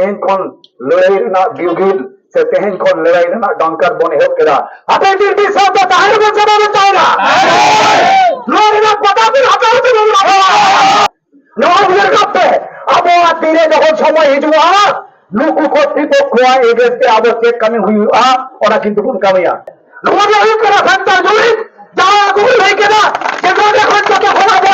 ᱛᱮᱦᱮᱧ ᱠᱷᱚᱱ ᱞᱟᱹᱲᱦᱟᱹᱭ ᱨᱮᱱᱟᱜ ᱵᱤᱭᱩᱜᱤᱞ ᱥᱮ ᱛᱮᱦᱮᱧ ᱠᱷᱚᱱ ᱞᱟᱹᱲᱦᱟᱹᱭ ᱨᱮᱱᱟᱜ ᱰᱟᱝᱠᱟᱨ ᱵᱚᱱ ᱮᱦᱚᱵ ᱠᱮᱫᱟ ᱟᱯᱮ ᱵᱤᱨᱴᱤᱥ ᱥᱟᱶ ᱫᱚ ᱛᱟᱦᱮᱱ ᱵᱚᱱ ᱥᱮ ᱵᱟᱵᱚᱱ ᱛᱟᱦᱮᱱᱟ ᱱᱚᱣᱟ ᱨᱮᱱᱟᱜ ᱯᱟᱛᱟ ᱵᱤᱱ ᱦᱟᱛᱟᱣ ᱛᱮ ᱵᱟᱵᱚᱱ ᱦᱟᱛᱟᱣᱟ ᱱᱚᱣᱟ ᱩᱭᱦᱟᱹᱨ ᱠᱟᱛᱮ ᱟᱵᱚᱣᱟᱜ ᱛᱤᱨᱮ ᱡᱚᱠᱷᱚᱱ ᱥᱚᱢᱚᱭ ᱦᱤᱡᱩᱜᱼᱟ ᱱᱩᱠᱩ ᱠᱚᱨᱛৃᱯᱚᱠᱠᱷᱚᱣᱟᱜ ᱮᱜᱮᱥᱛᱮ ᱟᱵᱚ ᱪᱮᱫ ᱠᱟᱹᱢᱤ ᱦᱩᱭᱩᱜᱼᱟ ᱚᱱᱟ ᱠᱤᱱᱛᱩ ᱵᱚᱱ ᱠᱟᱹᱢᱤᱭᱟ ᱱᱚᱣᱟ ᱫᱚ ᱦᱩᱭᱩᱜ ᱠᱟᱱᱟ ᱥᱟᱱᱛᱟᱲ ᱡᱩᱢᱤᱫ ᱡᱟᱦᱟᱸ ᱠᱚ ᱞᱟᱹᱭ ᱠᱮᱫᱟ ᱡᱮ ᱱᱚᱰᱮ ᱠᱷᱚᱱ ᱡᱚᱛᱚ ᱠᱷᱚᱱᱟᱜ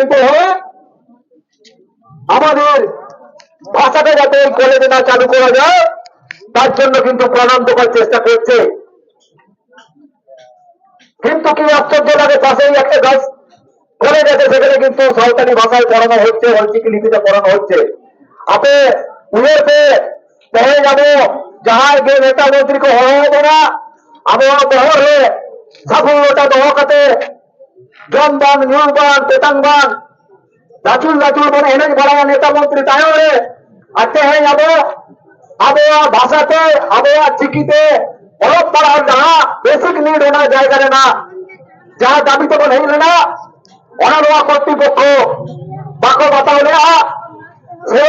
আনিতে হবে আমাদের ভাষাটা যাতে এই কলেজে না চালু করা যায়, তার জন্য কিন্তু প্রণাম দেওয়ার চেষ্টা করছে। কিন্তু কি আশ্চর্য লাগে, পাশেই একটা গাছ করে গেছে, সেখানে কিন্তু সরকারি ভাষায় পড়ানো হচ্ছে অলচিকি লিপিতে পড়ানো হচ্ছে। আপে উড়ে পেয়ে যাব, যাহার গে নেতা মন্ত্রী হওয়া হবে না, আবহাওয়া সাফল্যটা দহকাতে জনবান নিয়মবান পেতাংবান লাচুল লাচুল বনে এনে বড়া নেতা মন্ত্রী তাই রে আতে হ্যাঁ যাব আবহাওয়া ভাষাতে আবহাওয়া চিকিতে, অলোপ পড়ার যাহা বেসিক নিড ওনার জায়গায় না, যাহা দাবি তো নেই না ওনা নোয়া কর্তৃপক্ষ বাকো বাতাও নেয়া সে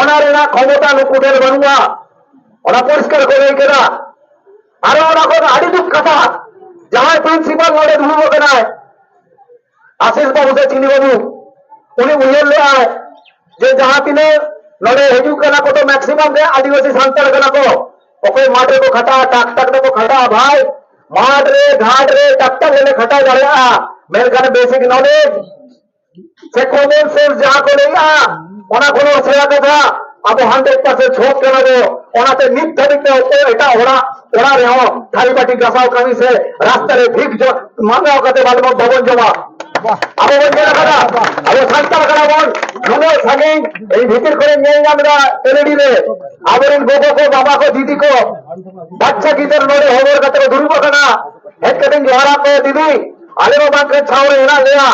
ওনার এনা ক্ষমতা নুকুটের বানুয়া, ওনা পরিষ্কার করে কেনা আরও কোন আড়ি দুঃখ কথা যাহার প্রিন্সিপাল নড়ে ধুলবো কেনায় आशीष बाबू से चीनी बाबू उन्हें उन्हें ले आए जे जहाँ तीने लड़े हेजू करना को तो मैक्सिमम दे आदिवासी संतर करना को और कोई माटे को खटा टक टक को खटा भाई माट रे घाट रे टक टक ने खटा जा रहा मेरे घर बेसिक नॉलेज से कॉमन सेंस जहाँ को ले आ ओना को सेवा कर रहा अब हम देखते से छोट के लगो ओना ते नित धरी के होते ऐटा होना होना रहो थाली पटी गसाओ कमी से रास्ते रे भीग जो मांगा होगा ते बाल मोक भवन जवा আবো বলছে না কথা আবো সান্তাল করা বল নুনো সাগিং এই ভিতর করে নিয়ে আমরা এলইডি রে আবরেন গোগো কো বাবা কো দিদি কো বাচ্চা গীতের নড়ে হবর কাতে ধরব কেনা কাটিং জোহারা কো দিদি আলেমো বাঁকে ছাওড়ে এনা লেয়া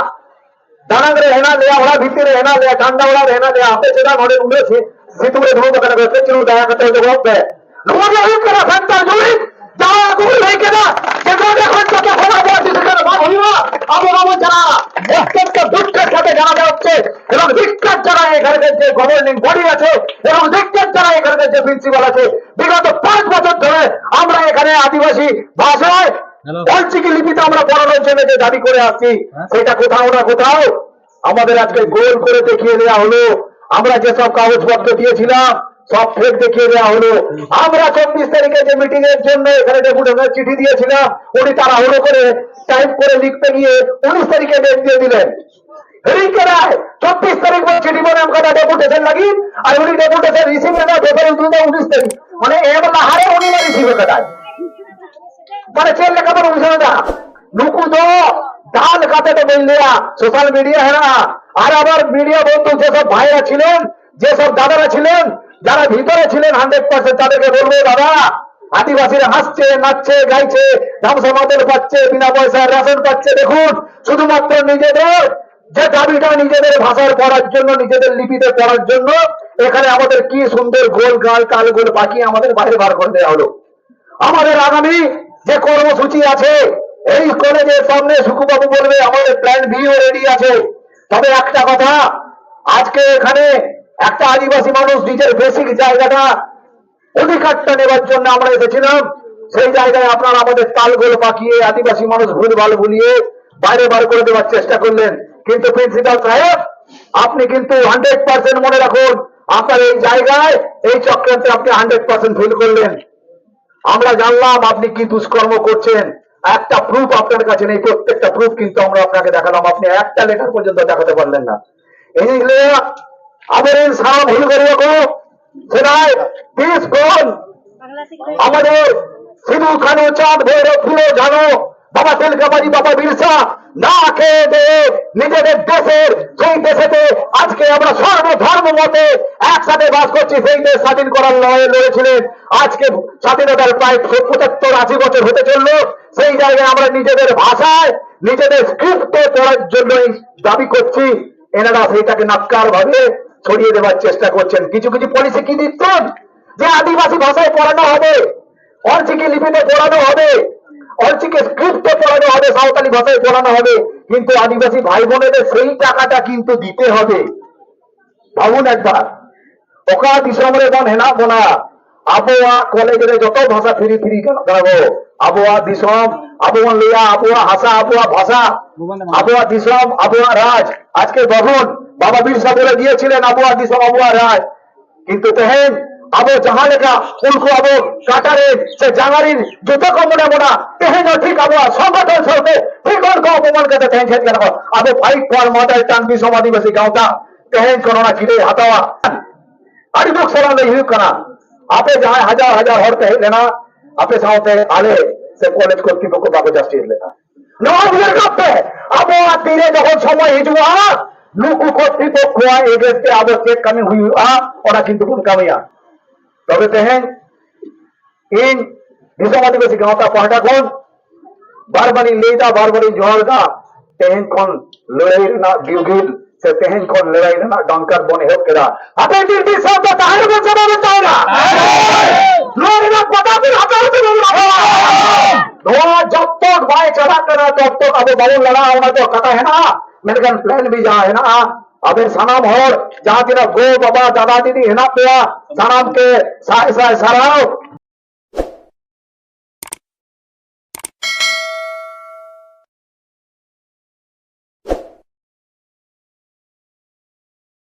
দানাগরে হেনা লিয়া ওরা ভিতরে হেনা লিয়া ঠান্ডা ওরা হেনা লিয়া আপে সেটা নড়ে উড়েছে সিতুরে ধুবো কেন বেসে চিনু দয়া করতে হতে বলবে নড়ে হইক না সন্তান জুড়ি যাওয়া গুলি হই কেনা যে নড়ে এখন যত খোলা বলছে সেখানে ভাব হইব আবো বাবু যারা অত্যন্ত দুঃখের সাথে জানাতে হচ্ছে এবং ধিক্কার যারা এখানকার যে গভর্নিং বডি আছে এবং ধিক্কার যারা এখানকার যে প্রিন্সিপাল আছে। বিগত পাঁচ বছর ধরে আমরা এখানে আদিবাসী ভাষায় অলচিকি লিপিতে আমরা পড়ানোর জন্য যে দাবি করে আসছি সেটা কোথাও না কোথাও আমাদের আজকে গোল করে দেখিয়ে দেওয়া হলো। আমরা যেসব কাগজপত্র দিয়েছিলাম সব ফেক দেখিয়ে দেওয়া হলো। আমরা চব্বিশ তারিখে যে মিটিং এর জন্য এখানে ডেপুটেশনের চিঠি দিয়েছিলাম উনি তারা হলো করে টাইপ করে লিখতে গিয়ে উনিশ তারিখে ডেট দিয়ে দিলেন। রিকে রায় ডেপুটেশন লাগি, আর উনি ডেপুটেশন রিসিভ না ফেব্রুয়ারি দুই উনিশ তারিখ মানে এম হারে উনি না রিসিভ কাটায় মানে চেন লেখাপড়া বুঝে না। নুকু তো ধান কাটাতে বললিয়া সোশ্যাল মিডিয়া হ্যাঁ আর আবার মিডিয়া বন্ধু যেসব ভাইরা ছিলেন, যেসব দাদারা ছিলেন, যারা ভিতরে ছিলেন হান্ড্রেড পার্সেন্ট তাদেরকে বলব, দাদা, আদিবাসীরা হাসছে, নাচছে, গাইছে ধামসা মাদল পাচ্ছে, বিনা পয়সায় রেশন পাচ্ছে। দেখুন, শুধুমাত্র নিজেদের যে দাবিটা নিজেদের ভাষায় পড়ার জন্য, নিজেদের লিপিতে পড়ার জন্য, এখানে আমাদের কি সুন্দর গোল, গাল, কাল, গোল বাকি আমাদের বাইরে বার করে দেওয়া হলো। আমাদের আগামী যে কর্মসূচি আছে, এই কলেজের সামনে সুকুবাবু বলবে, আমাদের প্ল্যান বিও রেডি আছে। তবে একটা কথা, আজকে এখানে একটা আদিবাসী মানুষ নিজের বেসিক জায়গাটা অধিকারটা নেবার জন্য আমরা এসেছিলাম। সেই জায়গায় আপনারা আমাদের তালগোল পাকিয়ে আদিবাসী মানুষ ভুল ভালো ভুলিয়ে বাইরে বার করে দেওয়ার চেষ্টা করলেন। কিন্তু প্রিন্সিপাল সাহেব আপনি কিন্তু হান্ড্রেড পার্সেন্ট মনে রাখুন আপনার এই জায়গায় এই চক্রান্তে আপনি হান্ড্রেড পার্সেন্ট ফিল করলেন। আমরা জানলাম আপনি কি দুষ্কর্ম করছেন। একটা প্রুফ আপনার কাছে নেই প্রত্যেকটা প্রুফ কিন্তু আমরা আপনাকে দেখালাম। আপনি একটা লেটার পর্যন্ত দেখাতে পারলেন না। এই আমাদের সারা ভুল করিয়াকো সেটাই তিরিশ কোন আমাদের সিধু খানো চাঁদ ভৈরব ফুলো জানো বাবা তেলকাবাড়ি, বাবা বিরসা, না খেয়ে দিয়ে নিজেদের দেশের সেই দেশেতে আজকে আমরা সর্বধর্ম মতে একসাথে বাস করছি, সেই দেশ স্বাধীন করার লড়াই লড়েছিলেন। আজকে স্বাধীনতার প্রায় পঁচাত্তর আশি বছর হতে চলল। সেই জায়গায় আমরা নিজেদের ভাষায়, নিজেদের স্ক্রিপ্টে পড়ার জন্যই দাবি করছি। এনারা সেইটাকে নাক্কার ভাবে ছড়িয়ে দেওয়ার চেষ্টা করছেন। কিছু কিছু পলিসি কি দিচ্ছেন? যে আদিবাসী ভাষায় পড়ানো হবে অলচিকি লিপিতে পড়ানো হবে। অলচিকি স্ক্রিপ্টে পড়ানো হবে, সাঁওতালি ভাষায় পড়ানো হবে। কিন্তু আদিবাসী ভাই বোনেদের সেই টাকাটা কিন্তু দিতে হবে। ভাবুন একবার। ওকা দিশমরে বন হেনা বোনা আবহাওয়া কলেজের যত ভাষা ফিরি ফিরি করাবো আবহাওয়া দিশম আবহাওয়া লিয়া আবহাওয়া হাসা আবহাওয়া ভাষা। আবহাওয়া দিশম আবহাওয়া রাজ। আজকে ভাবুন, বাবা বিরসা বলে দিয়েছিলেন আবহাওয়া দিশম আবহাওয়া রাজ। কিন্তু তেহেন আবো জাহালেকা কুলকু আবো কাটারে সে জাঙারির জুতো কমনে মোনা তেহেন ঠিক আবো সংগঠন সরতে ঠিক অর্ক অপমান করতে তেহেন ছেদ কেন আবো ফাইট পর মাদায় টানবি সমাধিবাসী গাঁওটা তেহেন করোনা ফিরে হাতাওয়া। আড়ি দুঃখ সরান নেই হুক কানা। আপে যাহায় হাজার হাজার হর তেহে লেনা, আপে সাথে আলে সে কলেজ কর্তৃপক্ষ বাবু জাস্টি লেনা নবাবের কাছে আবো তীরে যখন সময় হিজুয়া লুকু কর্তৃপক্ষ এদেশে আবো চেক কামি হুই আ ওরা কিন্তু কোন কামিয়া। তবে তেহেন ইন হিসাব আদিবাসী গাঁওতা পাহাটা কোন বারবারি লেদা বারবারি জোহারদা তেহেন কোন লড়াই রেনা বিউগিল সে তেহেন কোন লড়াই রেনা ডঙ্কার বনে হোক কেরা হাতে দিল্লি শব্দ তাহার বন সবাবে চায় না লড়াই রেনা পতাকির হাতে হতে বলবে ধোয়া জব তক ভাই চলা করা তব তক আবু বাবু লড়া আওনা তো কথা है ना मेरे प्लान भी जहाँ है ना अबे सनम और जहाँ तेरा गो बाबा दादा दीदी है ना पेड़ा সায় সারাও